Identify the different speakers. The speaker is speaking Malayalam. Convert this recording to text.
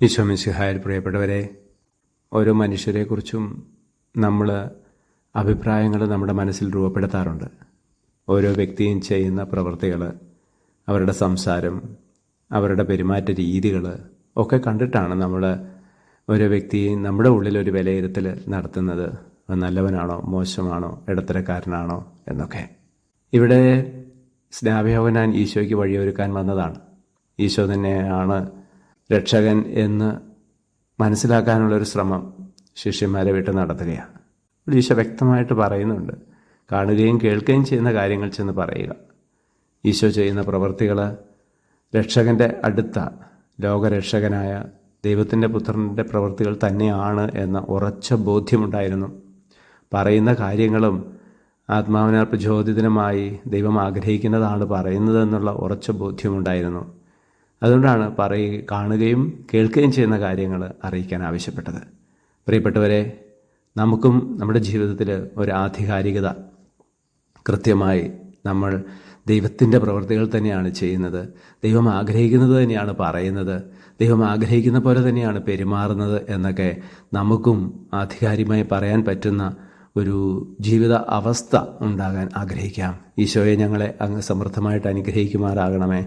Speaker 1: ഈശോമിശിഹായിൽ പ്രിയപ്പെട്ടവരെ ഓരോ മനുഷ്യരെക്കുറിച്ചും നമ്മൾ അഭിപ്രായങ്ങൾ നമ്മുടെ മനസ്സിൽ രൂപപ്പെടുത്താറുണ്ട്. ഓരോ വ്യക്തിയും ചെയ്യുന്ന പ്രവൃത്തികൾ അവരുടെ സംസാരം അവരുടെ പെരുമാറ്റ രീതികൾ ഒക്കെ കണ്ടിട്ടാണ് നമ്മൾ ഓരോ വ്യക്തിയെ നമ്മുടെ ഉള്ളിൽ ഒരു വിലയിരുത്തൽ നടത്തുന്നത്. നല്ലവനാണോ മോശമാണോ ഇടത്തരക്കാരനാണോ എന്നൊക്കെ. ഇവിടെ സ്നാഭിയോഗനാൻ ഈശോയ്ക്ക് വഴിയൊരുക്കാൻ വന്നതാണ്. ഈശോ തന്നെയാണ് രക്ഷകൻ എന്ന് മനസ്സിലാക്കാനുള്ളൊരു ശ്രമം ശിഷ്യന്മാരെ വിട്ട് നടത്തുകയാണ്. ഈശോ വ്യക്തമായിട്ട് പറയുന്നുണ്ട്. കാണുകയും കേൾക്കുകയും ചെയ്യുന്ന കാര്യങ്ങൾ ചെന്ന് പറയുക. ഈശോ ചെയ്യുന്ന പ്രവൃത്തികൾ രക്ഷകന്റെ അടുത്ത ലോകരക്ഷകനായ ദൈവത്തിന്റെ പുത്രന്റെ പ്രവൃത്തികൾ തന്നെയാണ് എന്ന ഉറച്ച ബോധ്യമുണ്ടായിരുന്നു. പറയുന്ന കാര്യങ്ങളും ആത്മാവിനാൽ പ്രചോദിതനുമായി ദൈവം ആഗ്രഹിക്കുന്നതാണ് പറയുന്നതെന്നുള്ള ഉറച്ച ബോധ്യമുണ്ടായിരുന്നു. അതുകൊണ്ടാണ് പറയുക കാണുകയും കേൾക്കുകയും ചെയ്യുന്ന കാര്യങ്ങൾ അറിയിക്കാൻ ആവശ്യപ്പെട്ടത്. പ്രിയപ്പെട്ടവരെ നമുക്കും നമ്മുടെ ജീവിതത്തിൽ ഒരു ആധികാരികത കൃത്യമായി നമ്മൾ ദൈവത്തിന്റെ പ്രവൃത്തികൾ തന്നെയാണ് ചെയ്യുന്നത്. ദൈവം ആഗ്രഹിക്കുന്നത് തന്നെയാണ് പറയുന്നത്. ദൈവം ആഗ്രഹിക്കുന്ന പോലെ തന്നെയാണ് പെരുമാറുന്നത് എന്നൊക്കെ നമുക്കും ആധികാരികമായി പറയാൻ പറ്റുന്ന ഒരു ജീവിത അവസ്ഥ ഉണ്ടാകാൻ ആഗ്രഹിക്കാം. ഈശോയെ ഞങ്ങളെ അങ്ങ് സമൃദ്ധമായിട്ട് അനുഗ്രഹിക്കുമാറാകണമേ.